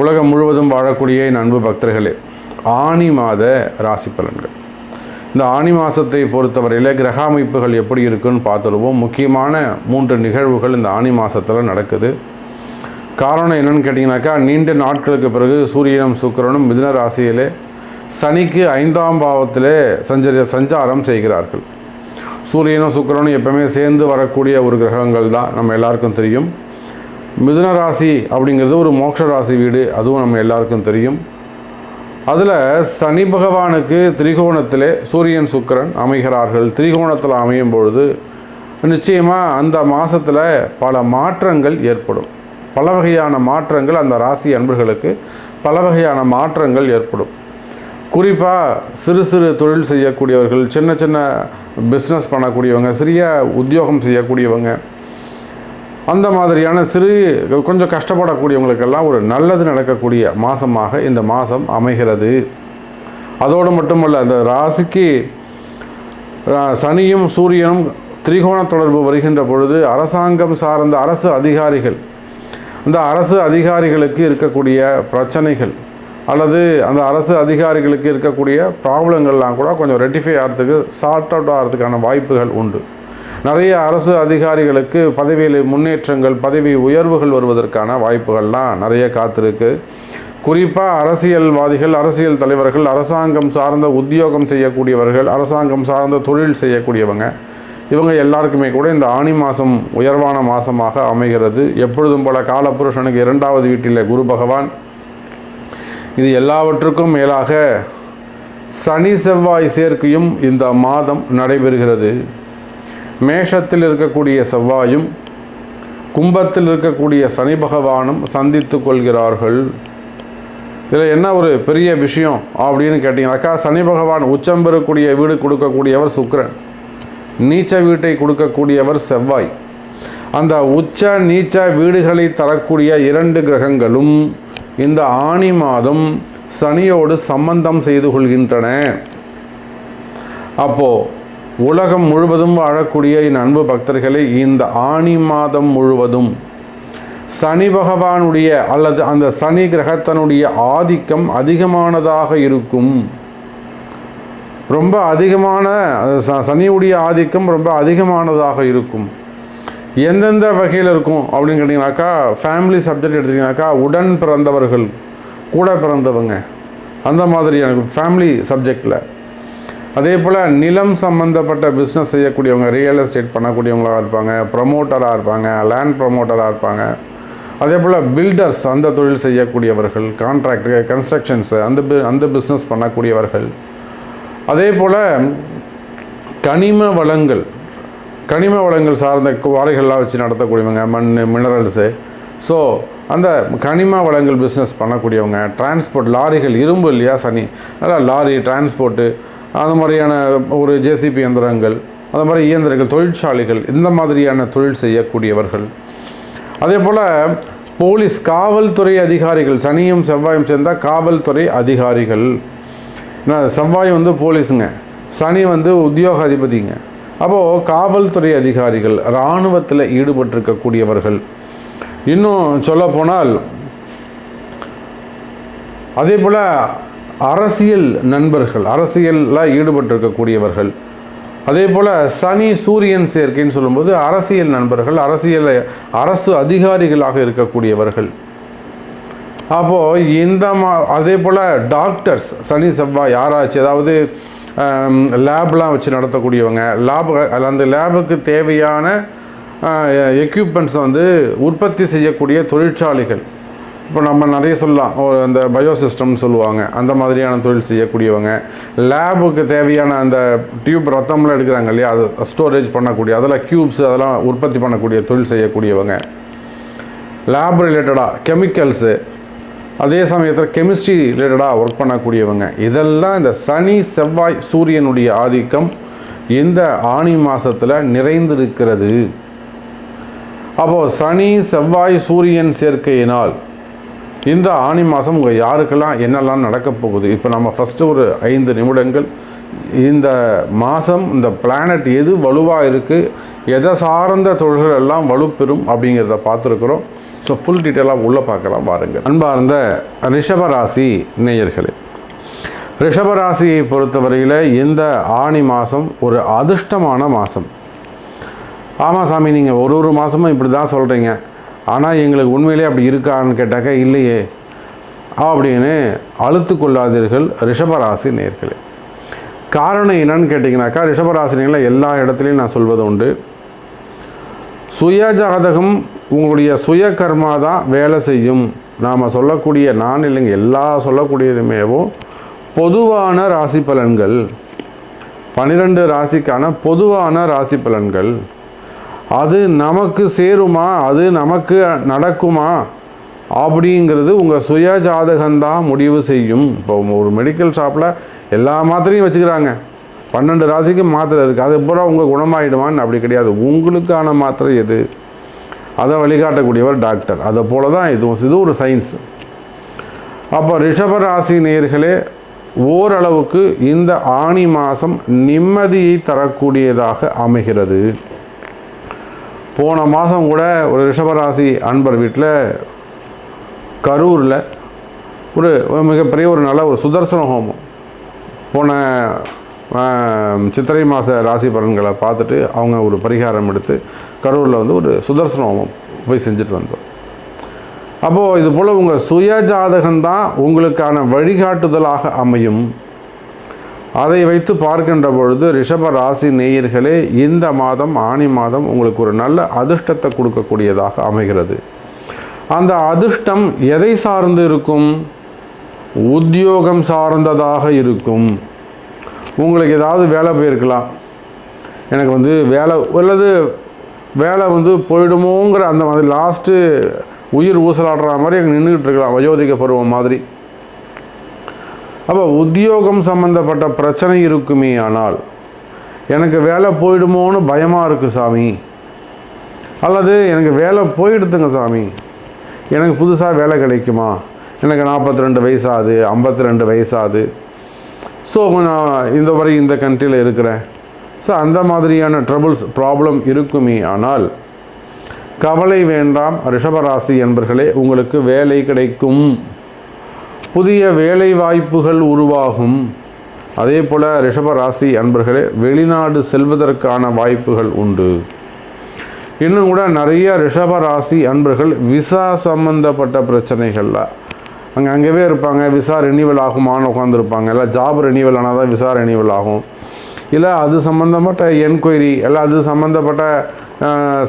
உலகம் முழுவதும் வாழக்கூடிய என் அன்பு பக்தர்களே ஆனி மாத ராசி பலன்கள். இந்த ஆனி மாதத்தை பொறுத்தவரையில் கிரக அமைப்புகள் எப்படி இருக்குன்னு பார்த்துருவோம் முக்கியமான மூன்று நிகழ்வுகள் இந்த ஆனி மாதத்தில் நடக்குது. காரணம் என்னென்னு கேட்டிங்கனாக்கா நீண்ட நாட்களுக்கு பிறகு சூரியனும் சுக்கிரனும் மிதுன ராசியிலே சனிக்கு ஐந்தாம் பாவத்திலே சஞ்சரி சஞ்சாரம் செய்கிறார்கள். சூரியனும் சுக்கிரனும் எப்பவுமே சேர்ந்து வரக்கூடிய ஒரு கிரகங்கள் தான் நம்ம எல்லாருக்கும் தெரியும். மிதுன ராசி அப்படிங்கிறது ஒரு மோட்ச ராசி வீடு அதுவும் நம்ம எல்லாருக்கும் தெரியும். அதில் சனி பகவானுக்கு திரிகோணத்திலே சூரியன் சுக்கிரன் அமைகிறார்கள். திரிகோணத்தில் அமையும் பொழுது நிச்சயமாக அந்த மாதத்தில் பல மாற்றங்கள் ஏற்படும். பல வகையான மாற்றங்கள் அந்த ராசி அன்பர்களுக்கு பல வகையான மாற்றங்கள் ஏற்படும். குறிப்பாக சிறு சிறு தொழில் செய்யக்கூடியவர்கள் சின்ன சின்ன பிஸ்னஸ் பண்ணக்கூடியவங்க சிறிய உத்தியோகம் செய்யக்கூடியவங்க அந்த மாதிரியான சிறு கொஞ்சம் கஷ்டப்படக்கூடியவங்களுக்கெல்லாம் ஒரு நல்லது நடக்கக்கூடிய மாதமாக இந்த மாதம் அமைகிறது. அதோடு மட்டுமல்ல அந்த ராசிக்கு சனியும் சூரியனும் திரிகோண தொடர்பு வருகின்ற பொழுது அரசாங்கம் சார்ந்த அரசு அதிகாரிகள் இந்த அரசு அதிகாரிகளுக்கு இருக்கக்கூடிய பிரச்சனைகள் அல்லது அந்த அரசு அதிகாரிகளுக்கு இருக்கக்கூடிய ப்ராப்ளங்கள்லாம் கூட கொஞ்சம் ரெட்டிஃபை ஆகிறதுக்கு சார்ட் அவுட் ஆகிறதுக்கான வாய்ப்புகள் உண்டு. நிறைய அரசு அதிகாரிகளுக்கு பதவியில் முன்னேற்றங்கள் பதவி உயர்வுகள் வருவதற்கான வாய்ப்புகள்லாம் நிறைய காத்திருக்கு. குறிப்பாக அரசியல்வாதிகள் அரசியல் தலைவர்கள் அரசாங்கம் சார்ந்த உத்தியோகம் செய்யக்கூடியவர்கள் அரசாங்கம் சார்ந்த தொழில் செய்யக்கூடியவங்க இவங்க எல்லாருக்குமே கூட இந்த ஆணி மாதம் உயர்வான மாதமாக அமைகிறது. எப்பொழுதும் போல காலபுருஷனுக்கு இரண்டாவது வீட்டில் குரு பகவான் இது எல்லாவற்றுக்கும் மேலாக சனி செவ்வாய் சேர்க்கையும் இந்த மாதம் நடைபெறுகிறது. மேஷத்தில் இருக்கக்கூடிய செவ்வாயும் கும்பத்தில் இருக்கக்கூடிய சனி பகவானும் சந்தித்து கொள்கிறார்கள். இதில் என்ன ஒரு பெரிய விஷயம் அப்படின்னு கேட்டிங்கனாக்கா சனி பகவான் உச்சம் பெறக்கூடிய வீடு கொடுக்கக்கூடியவர் சுக்கரன். நீச்ச வீட்டை கொடுக்கக்கூடியவர் செவ்வாய். அந்த உச்ச நீச்ச வீடுகளை தரக்கூடிய இரண்டு கிரகங்களும் இந்த ஆணி மாதம் சனியோடு சம்பந்தம் செய்து கொள்கின்றன. அப்போ உலகம் முழுவதும் வாழக்கூடிய என் அன்பு பக்தர்களை இந்த ஆணி மாதம் முழுவதும் சனி பகவானுடைய அல்லது அந்த சனி கிரகத்தனுடைய ஆதிக்கம் அதிகமானதாக இருக்கும். ரொம்ப அதிகமான ச- சனியுடைய ஆதிக்கம் ரொம்ப அதிகமானதாக இருக்கும். எந்தெந்த வகையில் இருக்கும் அப்படின்னு கேட்டிங்கனாக்கா ஃபேமிலி சப்ஜெக்ட் எடுத்திங்கனாக்கா உடன் பிறந்தவர்கள் கூட பிறந்தவங்க. அந்த மாதிரியான ஃபேமிலி சப்ஜெக்டில் அதே போல் நிலம் சம்மந்தப்பட்ட பிஸ்னஸ் செய்யக்கூடியவங்க ரியல் எஸ்டேட் பண்ணக்கூடியவங்களாக இருப்பாங்க ப்ரமோட்டராக இருப்பாங்க லேண்ட் ப்ரமோட்டராக இருப்பாங்க. அதே போல் பில்டர்ஸ் அந்த தொழில் செய்யக்கூடியவர்கள் கான்ட்ராக்டு கன்ஸ்ட்ரக்ஷன்ஸு அந்த பி அந்த பிஸ்னஸ் பண்ணக்கூடியவர்கள். அதே போல் கனிம வளங்கள் கனிம வளங்கள் சார்ந்த குவாரிகள்லாம் வச்சு நடத்தக்கூடியவங்க மண் மினரல்ஸு ஸோ அந்த கனிம வளங்கள் பிஸ்னஸ் பண்ணக்கூடியவங்க டிரான்ஸ்போர்ட் லாரிகள் இரும்பு இல்லையா சனி? அதான் லாரி டிரான்ஸ்போர்ட்டு அந்த மாதிரியான ஒரு ஜேசிபி இயந்திரங்கள் அந்த மாதிரி இயந்திரங்கள் தொழிற்சாலைகள் இந்த மாதிரியான தொழில் செய்யக்கூடியவர்கள். அதே போல் போலீஸ் காவல்துறை அதிகாரிகள் சனியும் செவ்வாயும் சேர்ந்தால் காவல்துறை அதிகாரிகள். ஏன்னா செவ்வாய் வந்து போலீஸுங்க. சனி வந்து உத்தியோக அதிபதிங்க அப்போது காவல்துறை அதிகாரிகள் இராணுவத்தில் ஈடுபட்டிருக்கக்கூடியவர்கள். இன்னும் சொல்லப்போனால் அதே போல் அரசியல் நண்பர்கள் அரசியலில் ஈடுபட்டிருக்கக்கூடியவர்கள். அதே போல் சனி சூரியன் சேர்க்கைன்னு சொல்லும்போது அரசியல் நண்பர்கள் அரசியல் அரசு அதிகாரிகளாக இருக்கக்கூடியவர்கள். அப்போது இந்த மா அதே போல் டாக்டர்ஸ் சனி செவ்வாய் யாராச்சும் அதாவது லேப்லாம் வச்சு நடத்தக்கூடியவங்க. லேப் அந்த லேபுக்கு தேவையான எக்யூப்மெண்ட்ஸ் வந்து உற்பத்தி செய்யக்கூடிய தொழிற்சாலைகள். இப்போ நம்ம நிறைய சொல்லலாம். ஒரு அந்த பயோசிஸ்டம் சொல்லுவாங்க. அந்த மாதிரியான தொழில் செய்யக்கூடியவங்க. லேபுக்கு தேவையான அந்த டியூப் ரத்தம்லாம் எடுக்கிறாங்க இல்லையா? அது ஸ்டோரேஜ் பண்ணக்கூடிய அதெல்லாம் க்யூப்ஸ் அதெல்லாம் உற்பத்தி பண்ணக்கூடிய தொழில் செய்யக்கூடியவங்க. லேப் ரிலேட்டடாக கெமிக்கல்ஸு அதே சமயத்தில் கெமிஸ்ட்ரி ரிலேட்டடாக ஒர்க் பண்ணக்கூடியவங்க. இதெல்லாம் இந்த சனி செவ்வாய் சூரியனுடைய ஆதிக்கம் இந்த ஆணி மாதத்தில் நிறைந்திருக்கிறது. அப்போது சனி செவ்வாய் சூரியன் சேர்க்கையினால் இந்த ஆணி மாதம் உங்கள் யாருக்கெல்லாம் என்னெல்லாம் நடக்கப் போகுது? இப்போ நம்ம ஃபஸ்ட்டு ஒரு ஐந்து நிமிடங்கள். இந்த மாதம் இந்த பிளானட் எது வலுவாக இருக்குது எதை சார்ந்த தொழில்கள் எல்லாம் வலுப்பெறும் அப்படிங்கிறத பார்த்துருக்குறோம். ஸோ ஃபுல் டீட்டெயிலாக உள்ளே பார்க்கலாம் பாருங்கள். அன்பார்ந்த ரிஷபராசி நேயர்களே ரிஷபராசியை பொறுத்தவரையில் இந்த ஆணி மாதம் ஒரு அதிர்ஷ்டமான மாதம் ஆமாம் சாமி நீங்கள் ஒரு ஒரு மாதமும் இப்படி தான் சொல்கிறீங்க ஆனால் எங்களுக்கு உண்மையிலே அப்படி இருக்கான்னு கேட்டாக்கா இல்லையே. அப்படின்னு அழுத்து கொள்ளாதீர்கள் ரிஷபராசி நேர்களே காரணம் என்னன்னு கேட்டிங்கனாக்கா ரிஷபராசினிகளை எல்லா இடத்துலையும் நான் சொல்வது உண்டு. சுய ஜாதகம் உங்களுடைய சுய கர்மா தான் வேலை செய்யும். நாம் சொல்லக்கூடிய நான் இல்லைங்க எல்லா சொல்லக்கூடியதுமேவோ பொதுவான ராசி பலன்கள். பன்னிரெண்டு ராசிக்கான பொதுவான ராசி பலன்கள். அது நமக்கு சேருமா அது நமக்கு நடக்குமா அப்படிங்கிறது உங்கள் சுய ஜாதகம்தான் முடிவு செய்யும். இப்போ ஒரு மெடிக்கல் ஷாப்பில் எல்லா மாத்திரையும் வச்சுக்கிறாங்க. பன்னெண்டு ராசிக்கு மாத்திரை இருக்குது அது பூரா உங்கள் குணமாயிடுவான்னு அப்படி கிடையாது. உங்களுக்கான மாத்திரை எது? அதை வழிகாட்டக்கூடியவர் டாக்டர். அதை போல தான் இதுவும் இது ஒரு சயின்ஸ் அப்போ ரிஷபராசி நேர்களே ஓரளவுக்கு இந்த ஆணி மாதம் நிம்மதியை தரக்கூடியதாக அமைகிறது. போன மாதம் கூட ஒரு ரிஷபராசி அன்பர் வீட்டில் கரூரில் ஒரு மிகப்பெரிய ஒரு நல்ல ஒரு சுதர்சன ஹோமம். போன சித்திரை மாத ராசி பலன்களை பார்த்துட்டு அவங்க ஒரு பரிகாரம் எடுத்து கரூரில் வந்து ஒரு சுதர்சனம் போய் செஞ்சுட்டு வந்தோம். அப்போது இது போல் உங்கள் சுய ஜாதகம்தான் உங்களுக்கான வழிகாட்டுதலாக அமையும். அதை வைத்து பார்க்கின்ற பொழுது ரிஷப ராசி நேயர்களே இந்த மாதம் ஆணி மாதம் உங்களுக்கு ஒரு நல்ல அதிர்ஷ்டத்தை கொடுக்கக்கூடியதாக அமைகிறது. அந்த அதிர்ஷ்டம் எதை சார்ந்து இருக்கும்? உத்தியோகம் சார்ந்ததாக இருக்கும். உங்களுக்கு ஏதாவது வேலை போயிருக்கலாம். எனக்கு வந்து வேலை அல்லது வேலை வந்து போயிடுமோங்கிற அந்த மாதிரி லாஸ்ட்டு உயிர் ஊசலாடுற மாதிரி அங்கே நின்றுக்கிட்டு இருக்கலாம் வயோதிக பருவம் மாதிரி. அப்போ உத்தியோகம் சம்மந்தப்பட்ட பிரச்சனை இருக்குமே ஆனால் எனக்கு வேலை போயிடுமோன்னு பயமாக இருக்குது சாமி. அல்லது எனக்கு வேலை போயிடுதுங்க சாமி. எனக்கு புதுசாக வேலை கிடைக்குமா? எனக்கு நாற்பத்தி ரெண்டு வயசாகுது ஐம்பத்தி ரெண்டு வயசாகுது. ஸோ நான் இந்த வரை இந்த கண்ட்ரியில் இருக்கிறேன் ஸோ அந்த மாதிரியான ட்ரபுள்ஸ் ப்ராப்ளம் இருக்குமே ஆனால் கவலை வேண்டாம் ரிஷபராசி என்பர்களே உங்களுக்கு வேலை கிடைக்கும். புதிய வேலை வாய்ப்புகள் உருவாகும். அதே போல் ரிஷபராசி அன்பர்களே வெளிநாடு செல்வதற்கான வாய்ப்புகள் உண்டு. இன்னும் கூட நிறைய ரிஷபராசி அன்பர்கள் விசா சம்பந்தப்பட்ட பிரச்சனைகளில் அங்கே அங்கேவே இருப்பாங்க விசா ரெனிவல் ஆகுமான்னு உட்காந்துருப்பாங்க இல்லை ஜாப் ரெனிவல் ஆனால் தான் விசா ரெனிவல் ஆகும். இல்லை அது சம்மந்தப்பட்ட என்கொயரி இல்லை அது சம்மந்தப்பட்ட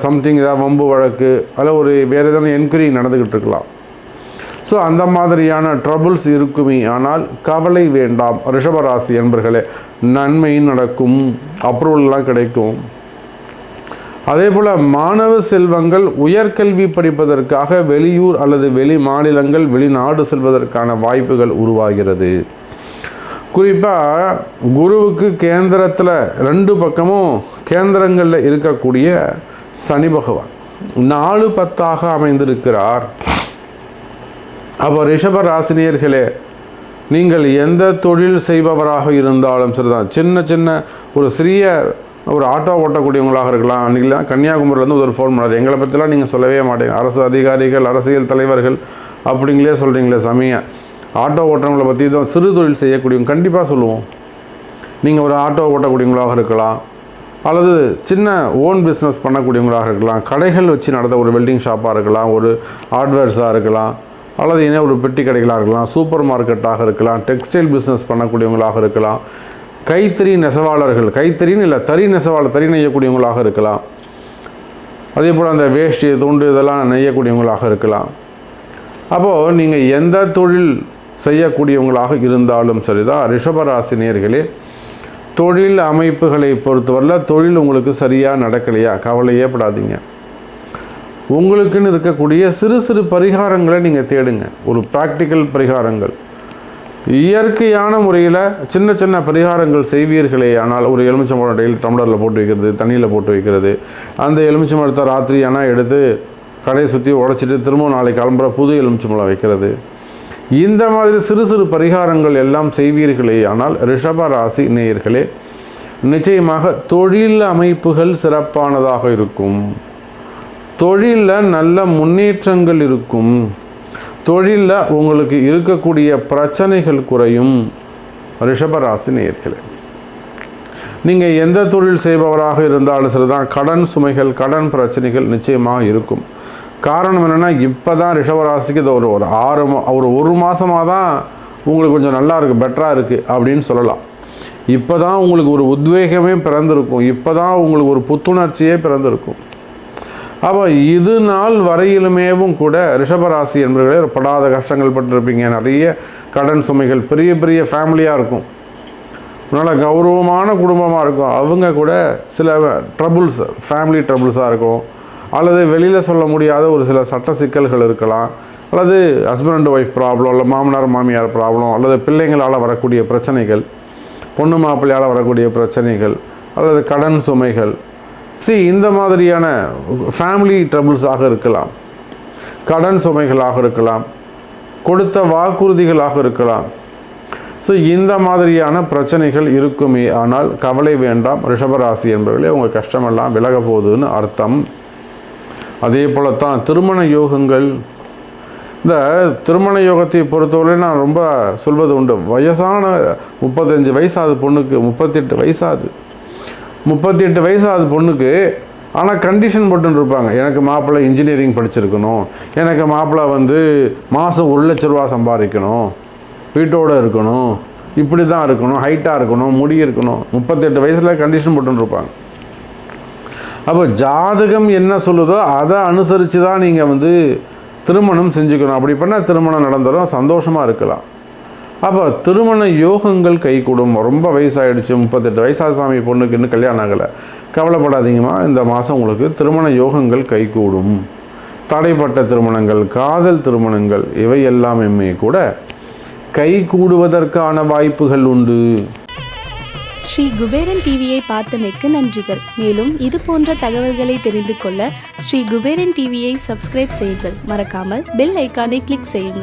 சம்திங் ஏதாவது வம்பு வழக்கு அல்ல ஒரு வேறு எதனா என்கொயரி நடந்துக்கிட்டு இருக்கலாம். ஸோ அந்த மாதிரியான ட்ரபுள்ஸ் இருக்குமே. ஆனால் கவலை வேண்டாம். ரிஷபராசி என்பர்களே நன்மை நடக்கும். அப்ரூவல்லாம் கிடைக்கும். அதே போல் மாணவ செல்வங்கள் உயர்கல்வி படிப்பதற்காக வெளியூர் அல்லது வெளி மாநிலங்கள் வெளிநாடு செல்வதற்கான வாய்ப்புகள் உருவாகிறது. குறிப்பாக குருவுக்கு கேந்திரத்தில் ரெண்டு பக்கமும் கேந்திரங்களில் இருக்கக்கூடிய சனி பகவான். நாலு பத்தாக அமைந்திருக்கிறார். அப்போ ரிஷப ராசினியர்களே நீங்கள் எந்த தொழில் செய்பவராக இருந்தாலும் சரிதான். சின்ன சின்ன ஒரு சிறிய ஒரு ஆட்டோ ஓட்டக்கூடியவங்களாக இருக்கலாம். அன்றைக்கெலாம் கன்னியாகுமரியிலேருந்து ஒரு ஃபோன் பண்ணார். எங்களை பற்றிலாம் நீங்கள் சொல்லவே மாட்டீங்க. அரசு அதிகாரிகள் அரசியல் தலைவர்கள் அப்படிங்களே சொல்கிறீங்களே சமய. ஆட்டோ ஓட்டுறவங்களை பற்றி தான் சிறு தொழில் செய்யக்கூடியவங்க கண்டிப்பாக சொல்லுவோம். நீங்கள் ஒரு ஆட்டோ ஓட்டக்கூடியவங்களாக இருக்கலாம். அல்லது சின்ன ஓன் பிஸ்னஸ் பண்ணக்கூடியவங்களாக இருக்கலாம். கடைகள் வச்சு நடத்த ஒரு வெல்டிங் ஷாப்பாக இருக்கலாம். ஒரு ஹார்ட்வேர்ஸாக இருக்கலாம். அல்லது இனே ஒரு பெட்டி கடைகளாக இருக்கலாம். சூப்பர் மார்க்கெட்டாக இருக்கலாம். டெக்ஸ்டைல் பிஸ்னஸ் பண்ணக்கூடியவங்களாக இருக்கலாம். கைத்தறி நெசவாளர்கள் கைத்தறின்னு இல்லை தறி நெசவாளர் தறி நெய்யக்கூடியவங்களாக இருக்கலாம். அதே போல் அந்த வேஷ்டி துண்டு இதெல்லாம் நெய்யக்கூடியவங்களாக இருக்கலாம். அப்போது நீங்கள் எந்த தொழில் செய்யக்கூடியவங்களாக இருந்தாலும் சரிதான் ரிஷபராசி நேர்களே. தொழில் அமைப்புகளை பொறுத்தவரையில் தொழில் உங்களுக்கு சரியாக நடக்கலையா? கவலையே படாதீங்க. உங்களுக்குன்னு இருக்கக்கூடிய சிறு சிறு பரிகாரங்களை நீங்கள் தேடுங்க. ஒரு ப்ராக்டிக்கல் பரிகாரங்கள். இயற்கையான முறையில் சின்ன சின்ன பரிகாரங்கள் செய்வீர்களே. ஆனால் ஒரு எலுமிச்சம்பழம் டெய்லி டம்ளரில் போட்டு வைக்கிறது தண்ணியில் போட்டு வைக்கிறது. அந்த எலுமிச்சம்பழத்தை ராத்திரி ஆனால் எடுத்து கடையை சுற்றி உடச்சிட்டு திரும்ப நாளைக்கு கிளம்புற புது எலுமிச்சம்பழம் வைக்கிறது. இந்த மாதிரி சிறு சிறு பரிகாரங்கள் எல்லாம் செய்வீர்களே. ஆனால் ரிஷப ராசி நேயர்களே நிச்சயமாக தொழில் அமைப்புகள் சிறப்பானதாக இருக்கும். தொழிலில் நல்ல முன்னேற்றங்கள் இருக்கும். தொழிலில் உங்களுக்கு இருக்கக்கூடிய பிரச்சனைகள் குறையும். ரிஷபராசி நேயர்களே நீங்கள் எந்த தொழில் செய்பவராக இருந்தாலும் சரி தான் கடன் சுமைகள் கடன் பிரச்சனைகள் நிச்சயமாக இருக்கும். காரணம் என்னென்னா இப்போ தான் ரிஷபராசிக்கு இது ஒரு ஒரு ஆறு ஒரு ஒரு மாதமாக தான் உங்களுக்கு கொஞ்சம் நல்லா இருக்குது பெட்டராக இருக்குது அப்படின்னு சொல்லலாம். இப்போ தான் உங்களுக்கு ஒரு உத்வேகமே பிறந்திருக்கும். இப்போ தான் உங்களுக்கு ஒரு புத்துணர்ச்சியே பிறந்திருக்கும். அப்போ இது நாள் வரையிலுமேவும் கூட ரிஷபராசி என்பவர்களே படாத கஷ்டங்கள் பட்டிருப்பீங்க. நிறைய கடன் சுமைகள் பெரிய பெரிய ஃபேமிலியாக இருக்கும். நல்ல கௌரவமான குடும்பமாக இருக்கும். அவங்க கூட சில ட்ரபுள்ஸ் ஃபேமிலி ட்ரபுள்ஸாக இருக்கும். அல்லது வெளியில் சொல்ல முடியாத ஒரு சில சட்ட சிக்கல்கள் இருக்கலாம். அல்லது ஹஸ்பண்ட் அண்ட் ஒய்ஃப் ப்ராப்ளம் இல்லை மாமனார் மாமியார் ப்ராப்ளம் அல்லது பிள்ளைங்களால் வரக்கூடிய பிரச்சனைகள் பொண்ணு மாப்பிள்ளையால் வரக்கூடிய பிரச்சனைகள் அல்லது கடன் சுமைகள் சி இந்த மாதிரியான ஃபேமிலி ட்ரபுள்ஸாக இருக்கலாம். கடன் சுமைகளாக இருக்கலாம். கொடுத்த வாக்குறுதிகளாக இருக்கலாம். ஸோ இந்த மாதிரியான பிரச்சனைகள் இருக்குமே. ஆனால் கவலை வேண்டாம். ரிஷபராசி என்பவர்களே உங்கள் கஷ்டமெல்லாம் விலக போகுதுன்னு அர்த்தம். அதே போல தான் திருமண யோகங்கள். இந்த திருமண யோகத்தை பொறுத்தவரை நான் ரொம்ப சொல்வது உண்டு. வயசான முப்பத்தஞ்சு வயசாது பொண்ணுக்கு முப்பத்தெட்டு வயசாது முப்பத்தெட்டு வயசாது பொண்ணுக்கு ஆனால் கண்டிஷன் போட்டுன்னு இருப்பாங்க எனக்கு மாப்பிள்ளை இன்ஜினியரிங் படிச்சிருக்கணும். எனக்கு மாப்பிள்ளை வந்து மாதம் ஒரு லட்ச ரூபா சம்பாதிக்கணும். வீட்டோடு இருக்கணும். இப்படி தான் இருக்கணும் ஹைட்டாக இருக்கணும். முடி இருக்கணும். முப்பத்தெட்டு வயசில் கண்டிஷன் போட்டுன்னு இருப்பாங்க அப்போ ஜாதகம் என்ன சொல்லுதோ அதை அனுசரித்து தான் நீங்கள் வந்து திருமணம் செஞ்சுக்கணும். அப்படி பண்ணால் திருமணம் நடந்துடும் சந்தோஷமாக இருக்கலாம். அப்போ திருமண யோகங்கள் கைகூடும். ரொம்ப வயசாகிடுச்சு முப்பத்தெட்டு வயசாக சாமி பொண்ணுக்கு இன்னும் கல்யாணம் ஆகலை. கவலைப்படாதீங்கம்மா. இந்த மாதம் உங்களுக்கு திருமண யோகங்கள் கைகூடும். தடைப்பட்ட திருமணங்கள் காதல் திருமணங்கள் இவை எல்லாமே கூட கை கூடுவதற்கான வாய்ப்புகள் உண்டு. ஸ்ரீ குபேரன் டிவியை பார்த்தமைக்கு நன்றிகள். மேலும் இது போன்ற தகவல்களை தெரிந்து கொள்ள ஸ்ரீ குபேரன் டிவியை சப்ஸ்கிரைப் செய்யுங்கள். மறக்காமல் பெல் ஐக்கானை கிளிக் செய்யுங்கள்.